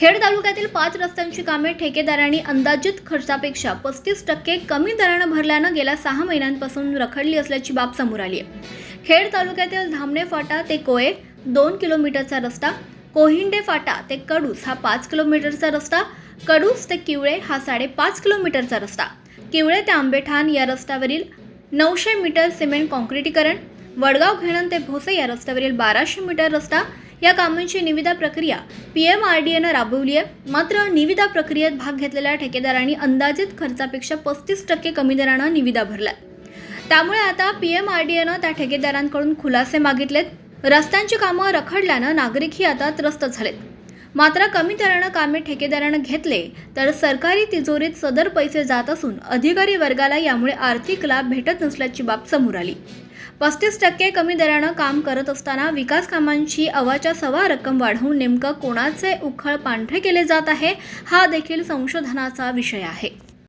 खेड तालुक्यातील पाच रस्त्यांची कामे ठेकेदारांनी अंदाजित खर्चापेक्षा पस्तीस टक्के कमी दरानं भरल्यानं गेल्या सहा महिन्यांपासून रखडली असल्याची बाब समोर आली आहे. खेड तालुक्यातील धामणे फाटा ते कोये दोन किलोमीटरचा रस्ता कोहिंडे फाटा ते कडूस हा पाच किलोमीटरचा रस्ता कडूस ते किवळे हा साडेपाच किलोमीटरचा रस्ता. किवळे ते आंबेठाण या रस्त्यावरील नऊशे मीटर सिमेंट कॉन्क्रिटीकरण वडगाव घेणन ते भोसे या रस्त्यावरील बाराशे मीटर रस्ता या कामांची निविदा प्रक्रिया पी एम आर डी एनं राबवली आहे. मात्र निविदा प्रक्रियेत भाग घेतलेल्या ठेकेदारांनी अंदाजित खर्चापेक्षा पस्तीस टक्के कमी दरानं निविदा भरल्या त्यामुळे आता पी एम आर डी एनं त्या ठेकेदारांकडून खुलासे मागितलेत. रस्त्यांची कामं रखडल्यानं नागरिकही आता त्रस्त झालेत. मात्र कमी दरानं कामे ठेकेदारानं घेतले तर सरकारी तिजोरीत सदर पैसे जात असून अधिकारी वर्गाला यामुळे आर्थिक लाभ भेटत नसल्याची बाब समोर आली. पस्तीस टक्के कमी दरानं काम करत असताना विकास कामांची अवाच्या सवा रक्कम वाढवून नेमकं कोणाचे उखळ पांढरे केले जात आहे हा देखील संशोधनाचा विषय आहे.